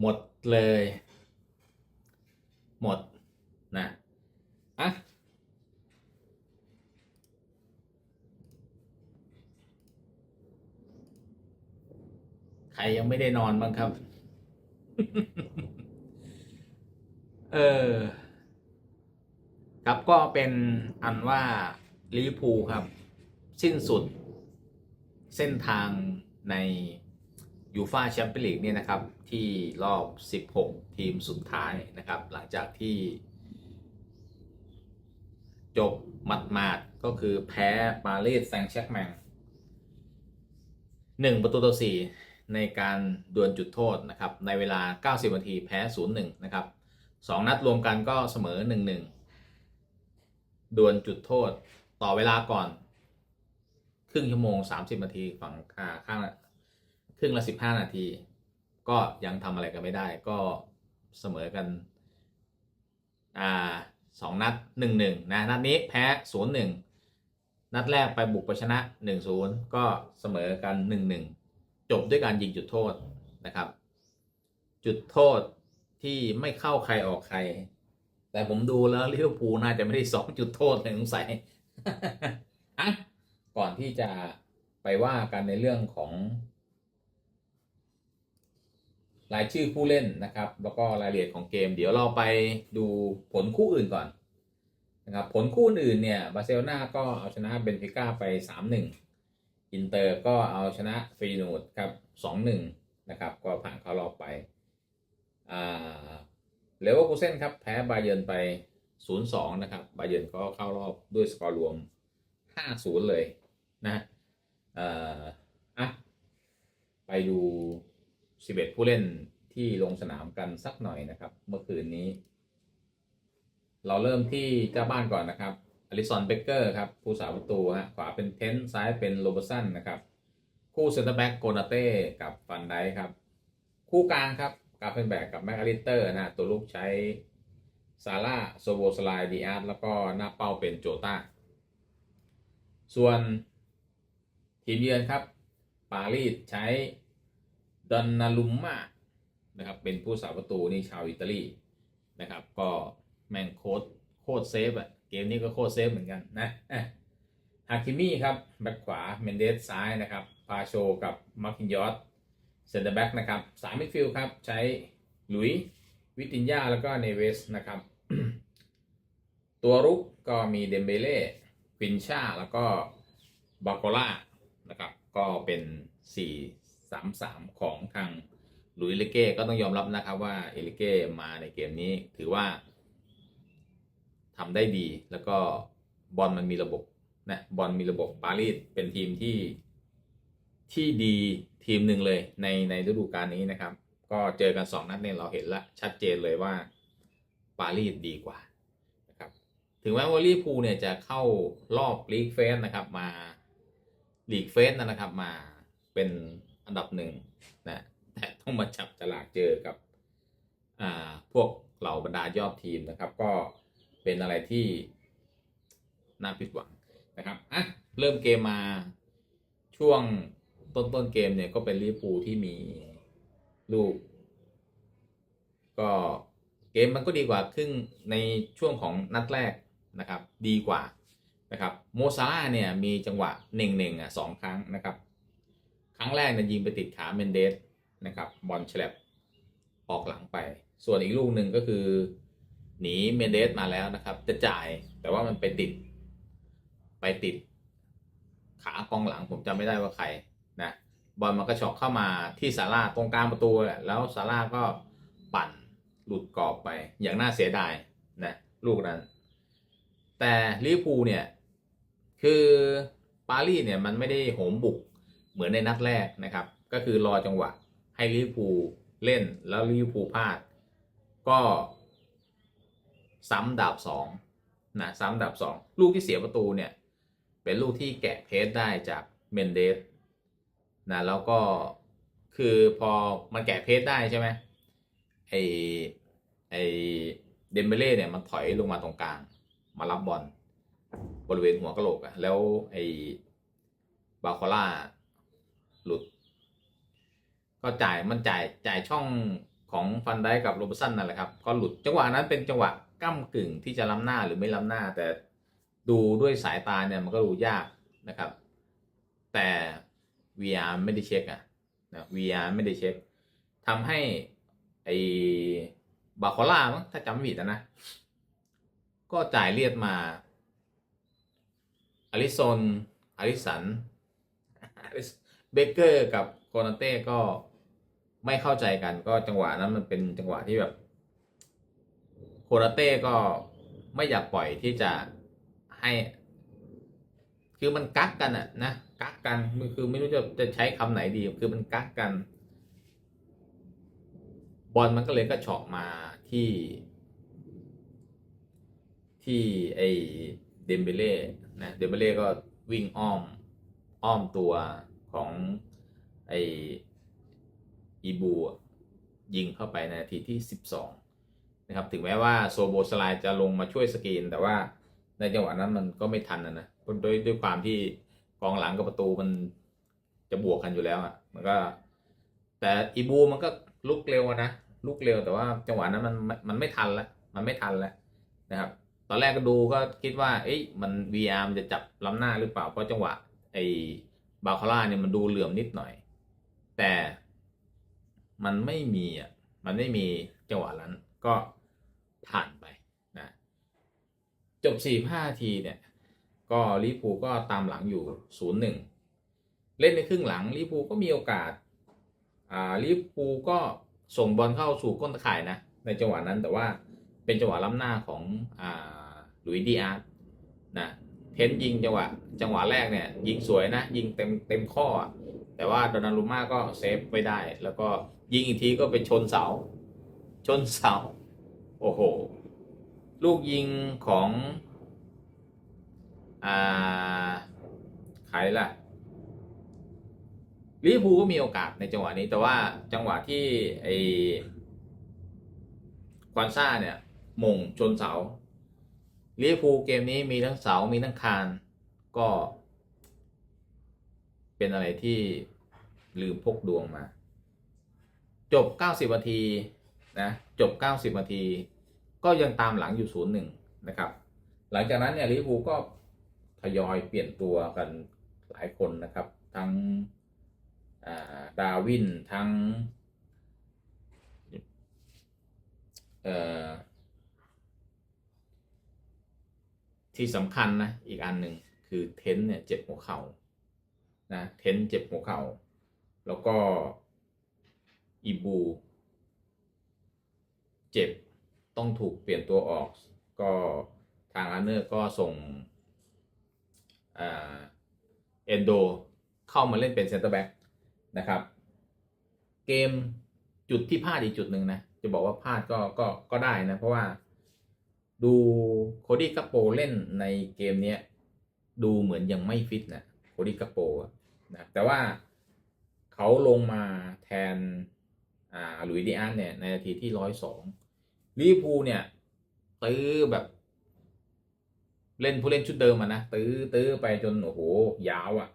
หมดเลย หมดนะอะใครยังไม่ได้นอนบ้างครับ เออ ครับก็เป็นอันว่าลิเวอร์พูลครับ สิ้นสุดเส้นทางใน ยูฟาแชมเปี้ยนลีกเนี่ยนะครับที่รอบ 16 ทีมสุดท้ายนะครับ หลังจากที่ จบมัดๆก็คือแพ้ปารีสแซงต์แชร์กแมงหนึ่งประตูต่อสี่ในการดวลจุดโทษนะครับ ในเวลา 90 นาทีแพ้ 0-1 นะครับสองนัดรวมกันก็เสมอ 1-1 ดวลจุดโทษต่อเวลาก่อน ครึ่งชั่วโมง 30 นาทีฝั่งข้าง ครึ่งละ15นาที ก็ยังทำอะไรกันไม่ได้ ก็เสมอกัน อ่าสองนัดหนึ่งหนึ่งนะ นัดนี้แพ้ศูนย์หนึ่งนัดแรกไปบุกไปชนะหนึ่งศูนย์ก็เสมอกันหนึ่งหนึ่งจบด้วยการยิงจุดโทษนะครับ จุดโทษที่ไม่เข้าใครออกใคร แต่ผมดูแล้วลิเวอร์พูลน่าจะไม่ได้สองจุดโทษเลยสงสัยอะก่อนที่จะไปว่ากันในเรื่องของ รายชื่อผู้เล่นนะครับ แล้วก็รายละเอียดของเกม เดี๋ยวเราไปดูผลคู่อื่นก่อนนะครับผลคู่อื่นเนี่ยบาร์เซโลนาก็เอาชนะเบนฟิก้าไป 3-1 อินเตอร์ก็เอาชนะฟรีนูดครับ2-1นะครับก็ผ่านเข้ารอบไปเลเวอร์คูเซนครับแพ้บาเยิร์นไป 0-2 นะครับบาเยิร์นก็เข้ารอบด้วยสกอร์รวม 5-0 เลยนะอะไปดู 11 ผู้เล่นที่ลงสนามกันสักหน่อยนะครับ เมื่อคืนนี้ เราเริ่มที่เจ้าบ้านก่อนนะครับอลิสันเบเกอร์ครับ ผู้สาประตูฮะขวาเป็นเทนต์ซ้ายเป็นโรเบอร์สันนะครับ คู่เซนเตอร์แบ็กโกนาเต้กับฟันไดครับ คู่กลางครับกาเฟนแบกกับแมคอาริเตอร์นะตัวลูกใช้ซาร่าโซโบสไลดีอาร์ตแล้วก็หน้าเป้าเป็นโจตาส่วนทีมเยือนครับ ปารีสใช้ ดอนนาลุมมานะครับเป็นผู้สาประตูนี่ชาวอิตาลีนะครับ ก็แม่งโคตรโคตรเซฟอะเกมนี้ก็โคตรเซฟเหมือนกันนะอะฮาคิมี่ครับแบ็คขวาเมนเดสซ้ายนะครับพาโชกับมาร์คินยอสเซนเตอร์แบ็กนะครับสามมิดฟิลด์ครับใช้หลุยวิตินยาแล้วก็เนเวสนะครับ ตัวรุกก็มีเดมเบเล่ฟินชาแล้วก็บาโกล่านะครับ ก็เป็น 4 3 3 ของทางลุยเลเก้ก็ต้องยอมรับนะครับว่าเอลิเก้มาในเกมนี้ถือว่าทำได้ดีแล้วก็บอลมันมีระบบนะบอลมีระบบปารีสเป็นทีมที่ที่ดีทีมหนึ่งเลยในในฤดูกาลนี้นะครับ ก็เจอกัน 2 นัดเนี่ยเราเห็นละชัดเจนเลยว่าปารีสดีกว่านะครับถึงแม้ว่าลิเวอร์พูลเนี่ยจะเข้ารอบลีกเฟสนะครับมาลีกเฟสนะครับมาเป็น อันดับหนึ่งนะแต่ต้องมาจับฉลากเจอกับอ่าพวกเหล่าบรรดายอดทีมนะครับ ก็เป็นอะไรที่น่าผิดหวังนะครับอะเริ่มเกมมาช่วงต้นต้นเกมเนี่ยก็เป็นลิเวอร์พูที่มีลูก ก็เกมมันก็ดีกว่าครึ่งในช่วงของนัดแรกนะครับ ดีกว่านะครับโมซาร่าเนี่ยมีจังหวะเน่งๆอะสองครั้งนะครับ งแรกเนี่ยยิงไปติดขาเมนเดสนะครับบอลฉลบออกหลังไป ส่วนอีกลูกหนึ่งก็คือ หนีเมนเดสมาแล้วนะครับ จะจ่ายแต่ว่ามันไปติด ไปติด ขากองหลังผมจำไม่ได้ว่าใครนะบอลมันก็ช็อกเข้ามาที่ซาร่าตรงกลางประตูแหละแล้วซาร่าก็ปั่นหลุดกรอบไป อย่างน่าเสียดายนะลูกนั้น แต่ลิเวอร์พูลเนี่ย คือปารีสเนี่ยมันไม่ได้โหมบุก เหมือนในนัดแรกนะครับ ก็คือรอจังหวะให้ลิเวอร์พูลเล่นแล้วลิเวอร์พูลพลาด ก็ซ้ำดาบสองนะซ้ำดาบสองลูกที่เสียประตูเนี่ยเป็นลูกที่แกะเพสได้จากเมนเดสนะแล้วก็คือพอมันแกะเพสได้ใช่ไหมไอไอเดมเบเล่เนี่ยมันถอยลงมาตรงกลาง มารับบอลบริเวณหัวกะโหลกอะแล้วไอบาคอล่า หลุด ก็จ่ายมันจ่ายจ่ายช่องของฟันได้กับโรบสันนั่นแหละครับ ก็หลุดจังหวะนั้นเป็นจังหวะก้ากึ่งที่จะล้ำหน้าหรือไม่ล้ำหน้า แต่ดูด้วยสายตาเนี่ยมันก็ดูยากนะครับ แต่ VR ไม่ได้เช็คอะนะ VR ไม่ได้เช็คทำให้ไอ้บาคอล่ามั้งถ้าจำไม่ผิดนะ ก็จ่ายเลียดมาอลิซอนอลิสัน เบเกอร์กับโคนาเต้ก็ไม่เข้าใจกันก็จังหวะนั้นมันเป็นจังหวะที่แบบโคนาเต้ก็ไม่อยากปล่อยที่จะให้ คือมันกักกันอะนะกักกันคือไม่รู้จะจะใช้คำไหนดีคือมันกักกัน บอลมันก็เลยก็เฉาะมาที่ ที่ไอเดมเบเล่นะเดมเบเล่ก็วิ่งอ้อมอ้อมตัว ของไออีบูยิงเข้าไปในนาทีที่ 12 นะครับ ถึงแม้ว่าโซโบสไลจะลงมาช่วยสกรีน แต่ว่าในจังหวะนั้นมันก็ไม่ทันนะนะด้วยด้วยความที่กองหลังกับประตูมันจะบวกกันอยู่แล้วอะ มันก็ แต่อีบูมันก็ลุกเร็วนะลุกเร็วแต่ว่าจังหวะนั้นมันมันไม่ทันแล้วมันไม่ทันแล้วนะครับ ตอนแรกก็ดูก็คิดว่า เอ้ยมัน VR มันจะจับล้ำหน้าหรือเปล่าเพราะจังหวะไอ บาคาร่าเนี่ยมันดูเหลื่อมนิดหน่อย แต่มันไม่มีอะมันไม่มีจังหวะนั้นก็ผ่านไปนะจบสี่ห้าทีเนี่ยก็ลิพูก็ตามหลังอยู่ศูนย์หนึ่งเล่นในครึ่งหลังลิพูก็มีโอกาสอ่าลิพูก็ส่งบอลเข้าสู่ก้นตะข่ายนะในจังหวะนั้นแต่ว่าเป็นจังหวะล้ำหน้าของอ่าลุยดีอาร์นะ เทนยิงจังหวะจังหวะแรกเนี่ย ยิงสวยนะ ยิงเต็มเต็มข้อ แต่ว่าโดนารุม่าก็เซฟไว้ได้ แล้วก็ยิงอีกทีก็ไปชนเสา ชนเสา โอ้โห ลูกยิงของอ่าใครล่ะลิเวอร์พูลก็มีโอกาสในจังหวะนี้ แต่ว่าจังหวะที่ไอควานซ่าเนี่ยมงชนเสา ลิเวอร์พูลเกมนี้มีทั้งเสา มีทั้งคาน ก็ เป็นอะไรที่ลืมพกดวงมา จบ 90นาทีนะจบ 90นาที ก็ยังตามหลังอยู่0-1นนะครับ หลังจากนั้นเนี่ยลิเวอร์พูลก็ทยอยเปลี่ยนตัวกันหลายคนนะครับ ทั้งดาวินทั้ง เอ่อ ที่สำคัญนะอีกอันหนึ่งคือเทนเนี่ยเจ็บหัวเข่านะเทนเจ็บหัวเข่าแล้วก็อีบูเจ็บต้องถูกเปลี่ยนตัวออก ก็ทางอันเนอร์ก็ส่งเอ็นโดเข้ามาเล่นเป็นเซนเตอร์แบ็กนะครับ เกมจุดที่พลาดอีกจุดหนึ่งนะ จะบอกว่าพลาดก็ก็ก็ได้นะ เพราะว่า ดูโคดี้กัปโปเล่นในเกมเนี้ยดูเหมือนยังไม่ฟิตนะโคดี้กัปโปอะนะแต่ว่าเขาลงมาแทนอ่าหลุยส์ดิอันเนี่ยในนาทีที่ร้อยสองลิพูเนี่ยตื้อแบบ เล่นผู้เล่นชุดเดิมอะนะตื้อตื้อไปจน โอ้โห ยาวอะ่ะ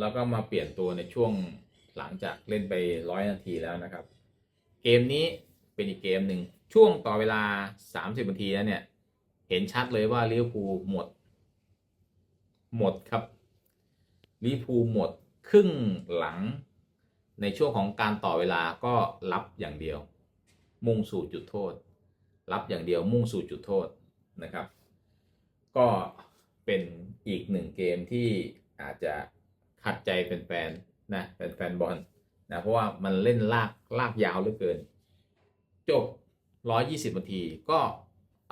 แล้วก็มาเปลี่ยนตัวในช่วงหลังจากเล่นไปร้อยนาทีแล้วนะครับ เกมนี้ เป็นอีกเกมหนึ่งช่วงต่อเวลา 30นาทีแล้วเนี่ย เห็นชัดเลยว่าลิเวอร์พูลหมด หมดครับลิเวอร์พูลหมดครึ่งหลัง ในช่วงของการต่อเวลาก็รับอย่างเดียว มุ่งสู่จุดโทษ รับอย่างเดียวมุ่งสู่จุดโทษนะครับ ก็เป็นอีกหนึ่งเกมที่อาจจะขัดใจแฟนๆนะแฟนๆบอลนะเพราะว่ามันเล่นลากลากยาวเหลือเกิน จบ 120นาทีก็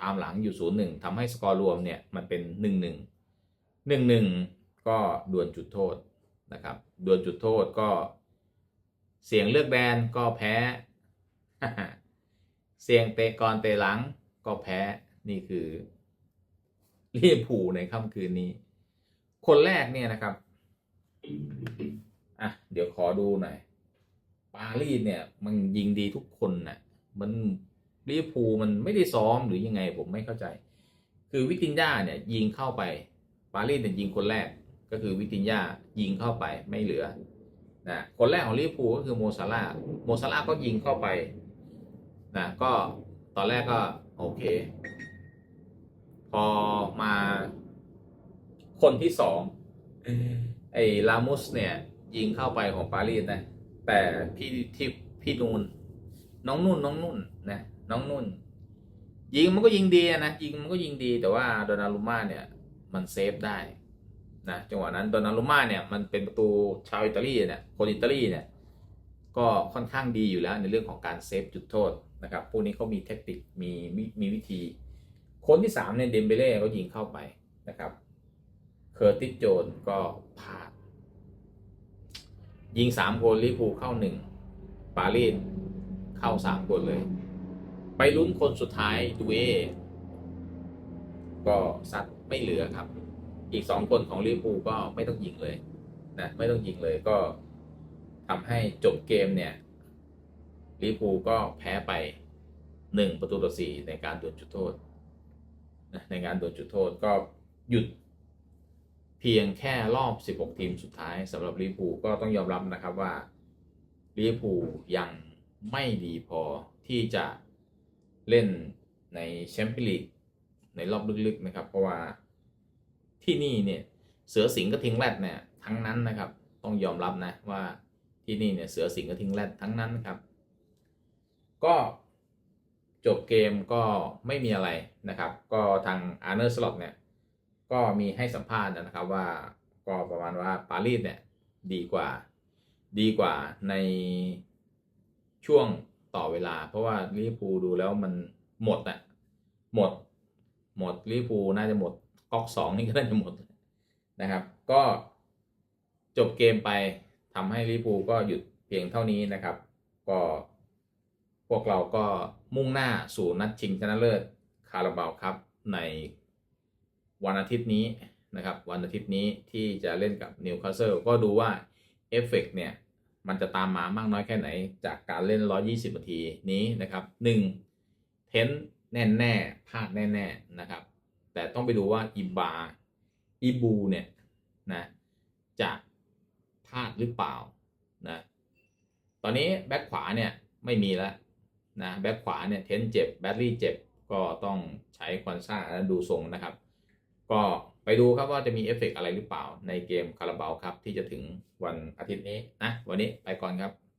ตามหลังอยู่ 0-1ทำให้สกอร์รวมเนี่ยมันเป็น 1-1 1-1 ก็ดวลจุดโทษนะครับดวลจุดโทษก็ เสียงเลือกแบนก็แพ้ เสียงเตะก่อนเตะหลังก็แพ้นี่คือเวอร์พูในค่ำคืนนี้ คนแรกเนี่ยนะครับอะเดี๋ยวขอดูหน่อยปารีสเนี่ยมันยิงดีทุกคนนะ มันลิเวอร์พูลมันไม่ได้ซ้อมหรือยังไงผมไม่เข้าใจ คือวิตินยาเนี่ยยิงเข้าไปปารีสเนี่ยยิงคนแรกก็คือวิตินยายิงเข้าไปไม่เหลือนะคนแรกของลิเวอร์พูลก็คือโมซาลาโมซาลาก็ยิงเข้าไปนะก็ตอนแรกก็โอเค พอมาคนที่สองไอ้ลามุสเนี่ยยิงเข้าไปของปารีสนะแต่พี่ที่พี่นูน น้องนุ่นน้องนุ่นนะน้องนุ่น ยิงมันก็ยิงดีนะยิงมันก็ยิงดีแต่ว่าโดนารุม่าเนี่ยมันเซฟได้นะจังหวะนั้นโดนารุม่าเนี่ยมันเป็นประตูชาวอิตาลีเนี่ยคนอิตาลีเนี่ยก็ค่อนข้างดีอยู่แล้วในเรื่องของการเซฟจุดโทษนะครับพวกนี้เขามีเทคนิคมีมีวิธี คนที่สามเนี่ยเดมเบเล่ก็ยิงเข้าไปนะครับเคอร์ติสโจนก็พลาด ยิงสามคนลิเวอร์พูเข้าหนึ่งปารีส เข้าสามคนเลย ไปลุ้นคนสุดท้ายดูเอก็ซัดไม่เหลือครับ อีกสองคนของลิเวอร์พูลก็ไม่ต้องยิงเลยนะไม่ต้องยิงเลยก็ทำให้จบเกมเนี่ยลิเวอร์พูลก็แพ้ไปหนึ่งประตูต่อสี่ในการดวลจุดโทษนะในงานดวลจุดโทษก็หยุดเพียงแค่รอบ 16 ทีมสุดท้ายสำหรับลิเวอร์พูลก็ต้องยอมรับนะครับว่าลิเวอร์พูลยัง ไม่ดีพอที่จะเล่นในแชมเปี้ยนลีกในรอบลึกๆนะครับ เพราะว่าที่นี่เนี่ยเสือสิงห์กระทิงแรดเนี่ยทั้งนั้นนะครับ ต้องยอมรับนะว่าที่นี่เนี่ยเสือสิงห์กระทิงแรดทั้งนั้นครับ ก็จบเกมก็ไม่มีอะไรนะครับ ก็ทางอาร์เนอร์สล็อตเนี่ยก็มีให้สัมภาษณ์นะครับว่าก็ประมาณว่าปารีสเนี่ยดีกว่าดีกว่าใน ช่วงต่อเวลา เพราะว่าลิเวอร์พูลดูแล้วมันหมดอะหมด หมดลิเวอร์พูลน่าจะหมดก๊อกสองนี่ก็น่าจะหมดนะครับ ก็จบเกมไปทำให้ลิเวอร์พูลก็หยุดเพียงเท่านี้นะครับ ก็พวกเราก็มุ่งหน้าสู่นัดชิงชนะเลิศคาราบาวครับในวันอาทิตย์นี้นะครับ วันอาทิตย์นี้ที่จะเล่นกับนิวคาสเซิลก็ดูว่าเอฟเฟกเนี่ย มันจะตามมามากน้อยแค่ไหน จากการเล่น 120 นาทีนี้นะครับ 1 เทนแน่แน่พลาดแน่แน่ๆนะครับ แต่ต้องไปดูว่าอิบาอีบูเนี่ยนะจะพลาดหรือเปล่านะตอนนี้แบ็คขวาเนี่ยไม่มีแล้วนะแบ็คขวาเนี่ยเทนเจ็บแบตลี่เจ็บก็ต้องใช้คอนซ่าและดูทรงนะครับ ก็ ดูครับว่าจะมีเอฟเฟกต์อะไรหรือเปล่าในเกมคาราบาวครับที่จะถึงวันอาทิตย์นี้นะวันนี้ไปก่อนครับ